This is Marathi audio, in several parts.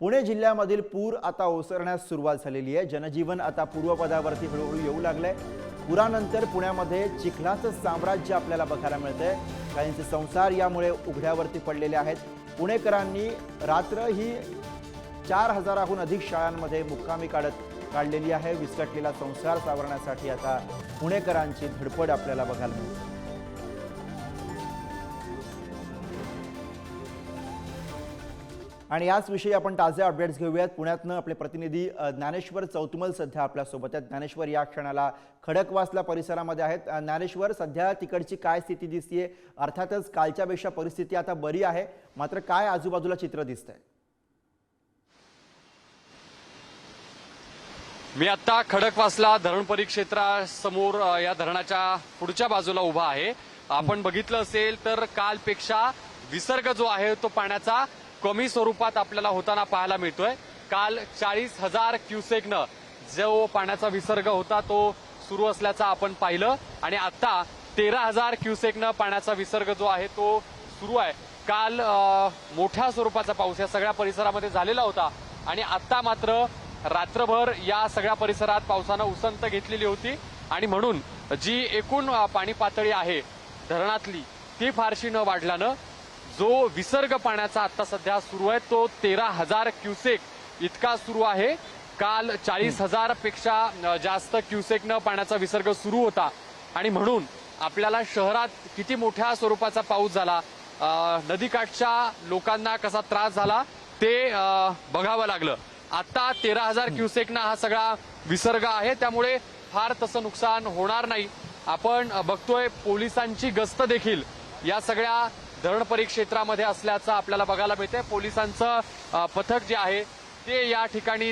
पुणे जिल्ह्यामधील पूर आता ओसरण्यास सुरुवात झालेली आहे. जनजीवन आता पूर्वपदावरती हळूहळू येऊ लागलंय. पुरानंतर पुण्यामध्ये चिखलाचं साम्राज्य आपल्याला बघायला मिळतंय. काहींचे संसार यामुळे उघड्यावरती पडलेले आहेत. पुणेकरांनी रात्र ही चार हजाराहून अधिक शाळांमध्ये मुक्कामी काढत काढलेली आहे. विस्कटलेला संसार सावरण्यासाठी आता पुणेकरांची धडपड आपल्याला बघायला मिळते. आणि याचविषयी आपण ताजे अपडेट्स घेऊयात. पुण्यातनं आपले प्रतिनिधी ज्ञानेश्वर चौतुमल सध्या आपल्यासोबत आहेत. ज्ञानेश्वर या क्षणाला खडकवासला परिसरामध्ये आहेत. ज्ञानेश्वर सध्या तिकडची काय स्थिती दिसतीये? अर्थातच कालच्यापेक्षा परिस्थिती आता बरी आहे. मात्र काय आजूबाजूला चित्र दिसतंय? मी आत्ता खडकवासला धरण परिक्षेत्रासमोर या धरणाच्या पुढच्या बाजूला उभा आहे. आपण बघितलं असेल तर कालपेक्षा विसर्ग जो आहे तो पाण्याचा कमी स्वरूपात आपल्याला होताना पाहायला मिळतोय. काल चाळीस हजार क्युसेकनं जो पाण्याचा विसर्ग होता तो सुरू असल्याचं आपण पाहिलं. आणि आता तेरा हजार क्युसेकनं पाण्याचा विसर्ग जो आहे तो सुरू आहे. काल मोठ्या स्वरूपाचा पाऊस या सगळ्या परिसरामध्ये झालेला होता. आणि आता मात्र रात्रभर या सगळ्या परिसरात पावसानं उसंत घेतलेली होती. आणि म्हणून जी एकूण पाणी पातळी आहे धरणातली ती फारशी न वाढल्यानं जो विसर्ग पाण्याचा आता सध्या सुरू आहे तो तेरा हजार क्युसेक इतका सुरू आहे. काल चाळीस हजारपेक्षा जास्त क्युसेकनं पाण्याचा विसर्ग सुरू होता. आणि म्हणून आपल्याला शहरात किती मोठ्या स्वरूपाचा पाऊस झाला नदीकाठच्या लोकांना कसा त्रास झाला ते बघावं लागलं. आता तेरा हजार क्युसेकना हा सगळा विसर्ग आहे त्यामुळे फार तसं नुकसान होणार नाही. आपण बघतोय पोलिसांची गस्त देखील या सगळ्या धरण परिक्षेत्रामध्ये असल्याचं आपल्याला बघायला मिळतंय. पोलिसांचं पथक जे आहे ते या ठिकाणी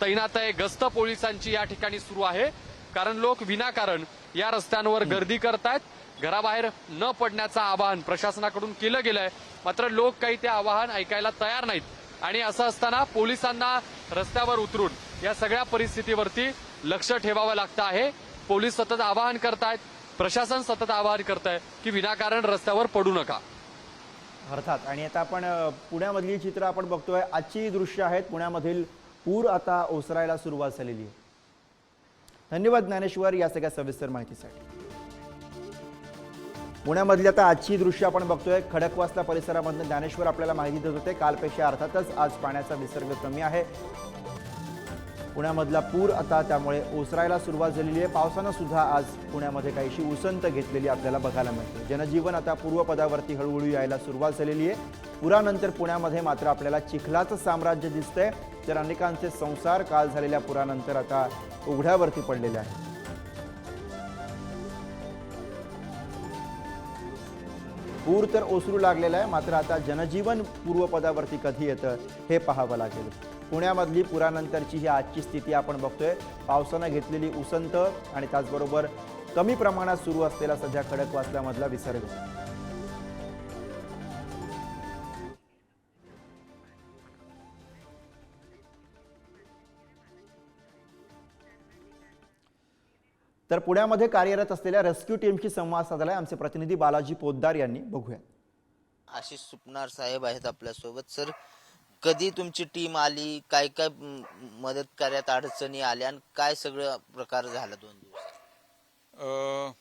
तैनात आहे गस्त पोलिसांची या ठिकाणी सुरू आहे. कारण लोक विनाकारण या रस्त्यांवर गर्दी करतायत. घराबाहेर न पडण्याचं आवाहन प्रशासनाकडून केलं गेलंय. मात्र लोक काही ते आवाहन ऐकायला तयार नाहीत. आणि असं असताना पोलिसांना रस्त्यावर उतरून या सगळ्या परिस्थितीवरती लक्ष ठेवावं लागतं आहे. पोलीस सतत आवाहन करतायत. प्रशासन सतत आवाहन करत आहे की विनाकारण रस्त्यावर पडू नका. अर्थात. आणि आता आपण पुण्यामधली चित्र आपण बघतोय. आजची दृश्य आहेत पुण्यामधील पूर आता ओसरायला सुरुवात झालेली आहे. धन्यवाद ज्ञानेश्वर या सगळ्या सविस्तर माहितीसाठी. पुण्यामधली आता आजची दृश्य आपण बघतोय. खडकवासला परिसरामधनं ज्ञानेश्वर आपल्याला माहिती देत होते. कालपेक्षा अर्थातच आज पाण्याचा विसर्ग कमी आहे. पुण्यामधला पूर आता त्यामुळे ओसरायला सुरुवात झालेली आहे. पावसानं सुद्धा आज पुण्यामध्ये काहीशी उसंत घेतलेली आपल्याला बघायला मिळते. जनजीवन आता पूर्वपदावरती हळूहळू यायला सुरुवात झालेली आहे. पुरानंतर पुण्यामध्ये मात्र आपल्याला चिखलाचं साम्राज्य दिसतंय. तर अनेकांचे संसार काल झालेल्या पुरानंतर आता उघड्यावरती पडलेले आहेत पूर तर ओसरू लागलेला आहे मात्र आता जनजीवन पूर्वपदावरती कधी येतं हे पाहावं लागेल. पुण्यामधली पुरानंतरची ही आजची स्थिती आपण बघतोय. पावसानं घेतलेली उसंत आणि त्याचबरोबर कमी प्रमाणात सुरू असलेला सध्या खडकवासल्यामधला विसर्ग. तर पुण्यामध्ये कार्यरत असलेल्या रेस्क्यू टीमशी संवाद साधलाय आमचे प्रतिनिधी बालाजी पोद्दार यांनी. बघूया. आशिष सुपनार साहेब आहेत आपल्यासोबत. सर कधी तुमची टीम आली काय काय मदत कार्यात अडचणी आल्या आणि काय सगळं प्रकार झाला दोन दिवस?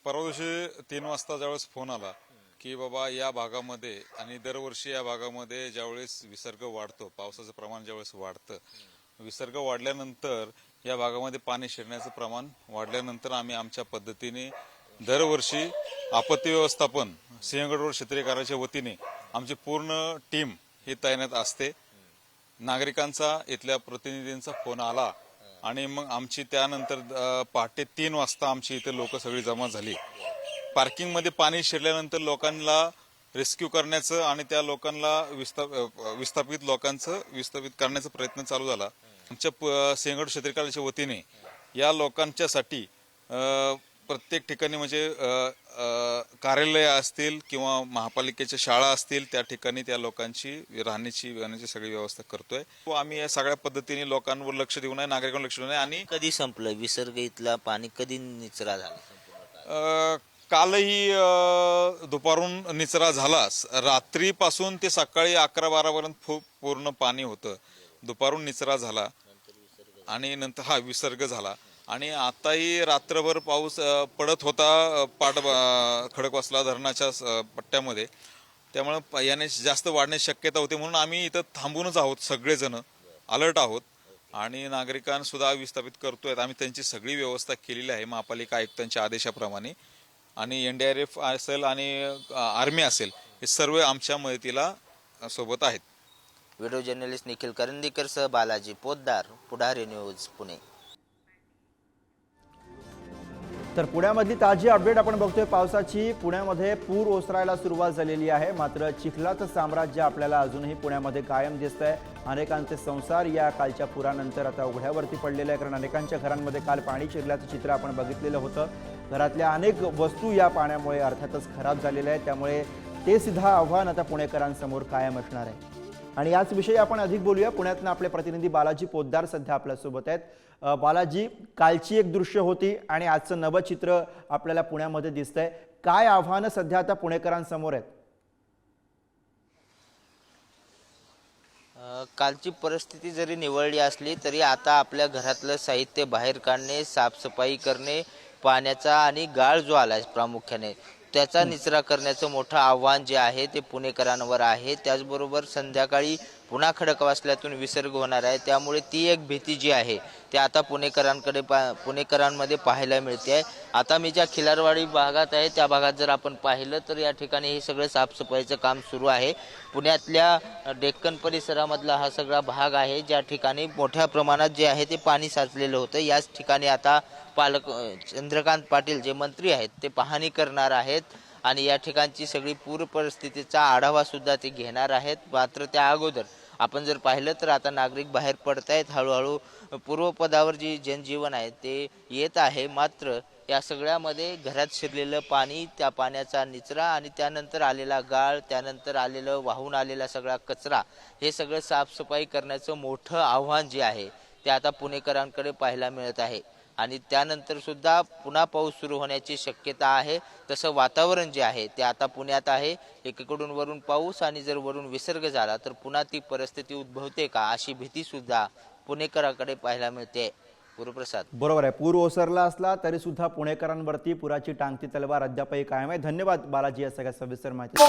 परवा दिवशी तीन वाजता ज्यावेळेस फोन आला की बाबा या भागामध्ये आणि दरवर्षी या भागामध्ये ज्यावेळेस विसर्ग वाढतो पावसाचं प्रमाण ज्यावेळेस वाढतं विसर्ग वाढल्यानंतर या भागामध्ये पाणी शिरण्याचं प्रमाण वाढल्यानंतर आम्ही आमच्या पद्धतीने दरवर्षी आपत्ती व्यवस्थापन सिंहगड रोड क्षेत्रीय कार्याच्या वतीने आमची पूर्ण टीम ही तैनात असते. नागरिकांचा इथल्या प्रतिनिधींचा फोन आला. आणि मग आमची त्यानंतर पहाटे तीन वाजता आमची इथे लोक सगळी जमा झाली. पार्किंगमध्ये पाणी शिरल्यानंतर लोकांना रेस्क्यू करण्याचं आणि त्या लोकांना विस्था- विस्थापित लोकांचं विस्थापित करण्याचा प्रयत्न चालू झाला. आमच्या प- सिंहगड क्षेत्रिकालाच्या वतीने या लोकांच्यासाठी प्रत्येक ठिकाणी म्हणजे कार्यालय असतील किंवा महापालिकेच्या शाळा असतील त्या ठिकाणी त्या लोकांची राहण्याची राहण्याची सगळी व्यवस्था करतोय. व आम्ही या सगळ्या पद्धतीने लोकांवर लक्ष देऊ नये नागरिकांवर लक्ष देऊ नये आणि कधी संपलं? विसर्ग इथला पाणी कधी निचरा झाला? कालही दुपारून निचरा झाला. रात्रीपासून ते सकाळी अकरा बारा पर्यंत पूर्ण पाणी होतं. दुपारून निचरा झाला. आणि नंतर हा विसर्ग झाला. आणि आताही रात्रभर पाऊस पडत होता पाट खडकवासला धरणाच्या पट्ट्यामध्ये. त्यामुळे याने जास्त वाढण्याची शक्यता होती म्हणून आम्ही इथं थांबूनच आहोत सगळेजण. अलर्ट आहोत. आणि नागरिकांसुद्धा विस्थापित करतोय. आम्ही त्यांची सगळी व्यवस्था केलेली आहे महापालिका आयुक्तांच्या आदेशाप्रमाणे. आणि एन डी आर एफ असेल आणि आर्मी असेल हे सर्व आमच्या मदतीला सोबत आहेत. व्हिडिओ जर्नलिस्ट निखिल करंदीकर सह बालाजी पोद्दार पुढारी न्यूज पुणे. तर पुण्यामधली ताजी अपडेट आपण बघतोय. पावसाची पुण्यामध्ये पूर ओसरायला सुरुवात झालेली आहे. मात्र चिखलाचं साम्राज्य आपल्याला अजूनही पुण्यामध्ये कायम दिसत आहे अनेकांचे संसार या कालच्या पुरानंतर आता उघड्यावरती पडलेले आहे कारण अनेकांच्या घरांमध्ये काल पाणी शिरल्याचं चित्र आपण बघितलेलं होतं. घरातल्या अनेक वस्तू या पाण्यामुळे अर्थातच खराब झालेल्या आहेत. त्यामुळे ते सुद्धा आव्हान आता पुणेकरांसमोर कायम असणार आहे. आणि याच विषयी आपण अधिक बोलूया. पुण्यातनं आपले प्रतिनिधी बालाजी पोद्दार सध्या आपल्यासोबत आहेत. बालाजी कालची एक दृश्य होती आणि आजचं नवं चित्र आपल्याला पुण्यामध्ये दिसतंय. काय आव्हानं सध्या आता पुणेकरांसमोर आहेत? कालची परिस्थिती जरी निवळली असली तरी आता आपल्या घरातलं साहित्य बाहेर काढणे साफसफाई करणे पाण्याचा आणि गाळ जो आला आहे प्रामुख्याने त्याचा निचरा करण्याचं मोठं आव्हान जे आहे ते पुणेकरांवर आहे. त्याचबरोबर संध्याकाळी पुन्हा खडकवासल्यातून विसर्ग होणार आहे. त्यामुळे ती एक भीती जी आहे ती आता पुणेकरांकडे पा पुणेकरांमध्ये पाहायला मिळते आहे. आता मी ज्या खिलारवाडी भागात आहे त्या भागात जर आपण पाहिलं तर या ठिकाणी हे सगळं साफसफाईचं काम सुरू आहे. पुण्यातल्या डेक्कन परिसरामधला हा सगळा भाग आहे ज्या ठिकाणी मोठ्या प्रमाणात जे आहे ते पाणी साचलेलं होतं. याच ठिकाणी आता पालक चंद्रकांत पाटील जे मंत्री आहेत ते पाहणी करणार आहेत आणि या ठिकाणची सगळी पूर परिस्थितीचा आढावासुद्धा ते घेणार आहेत. मात्र त्या अगोदर आपण जर पाहिलं तर आता नागरिक बाहेर पडत आहेत हळूहळू पूर्वपदावर जी जनजीवन आहे ते येत आहे. मात्र या सगळ्यामध्ये घरात शिरलेलं पाणी त्या पाण्याचा निचरा आणि त्यानंतर आलेला गाळ त्यानंतर आलेलं वाहून आलेला सगळा कचरा हे सगळं साफसफाई करण्याचं मोठं आव्हान जे आहे ते आता पुणेकरांकडे पाहायला मिळत आहे. आणि त्यानंतर सुद्धा पुन्हा पाऊस सुरू होण्याची शक्यता आहे. तसं वातावरण जे आहे ते आता पुण्यात आहे. एकीकडून वरून पाऊस आणि जर वरून विसर्ग झाला तर पुन्हा ती परिस्थिती उद्भवते का अशी भीती सुद्धा पुणेकराकडे पाहायला मिळते. गुरुप्रसाद. बरोबर आहे. पूर ओसरला असला तरी सुद्धा पुणेकरांवरती पुराची टांगती तलवार अद्यापही कायम आहे. धन्यवाद बालाजी या सगळ्या सविस्तर माहिती.